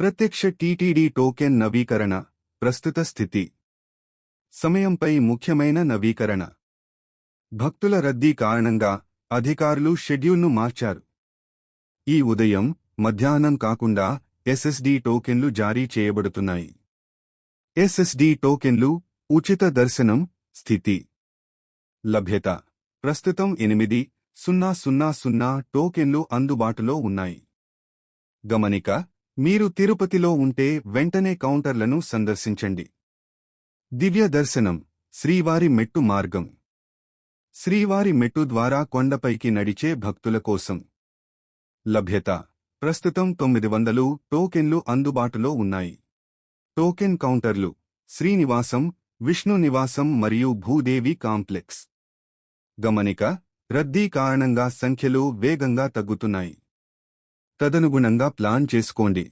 ప్రత్యక్ష TTD token నవీకరణ ప్రస్తుత స్థితి. సమయంపై ముఖ్యమైన నవీకరణ. భక్తుల రద్దీ కారణంగా అధికారులు షెడ్యూల్ను మార్చారు. ఈ ఉదయం మధ్యాహ్నం కాకుండా ఎస్ఎస్డి టోకెన్లు జారీ చేయబడుతున్నాయి. ఎస్ఎస్డి టోకెన్లు ఉచిత దర్శనం స్థితి. లభ్యత. ప్రస్తుతం ఎనిమిది సున్నా సున్నా సున్నా టోకెన్లు అందుబాటులో ఉన్నాయి. గమనిక మీరు తిరుపతిలో ఉంటే వెంటనే కౌంటర్లను సందర్శించండి. దివ్య దర్శనం శ్రీవారి మెట్టు మార్గం. శ్రీవారి మెట్టు ద్వారా కొండపైకి నడిచే భక్తుల కోసం. లభ్యత ప్రస్తుతం తొమ్మిది వందలు టోకెన్లు అందుబాటులో ఉన్నాయి. టోకెన్ కౌంటర్లు శ్రీనివాసం విష్ణు నివాసం మరియు భూదేవి కాంప్లెక్స్. గమనిక రద్దీ కారణంగా సంఖ్యలు వేగంగా తగ్గుతున్నాయి. తదనుగుణంగా ప్లాన్ చేసుకోండి.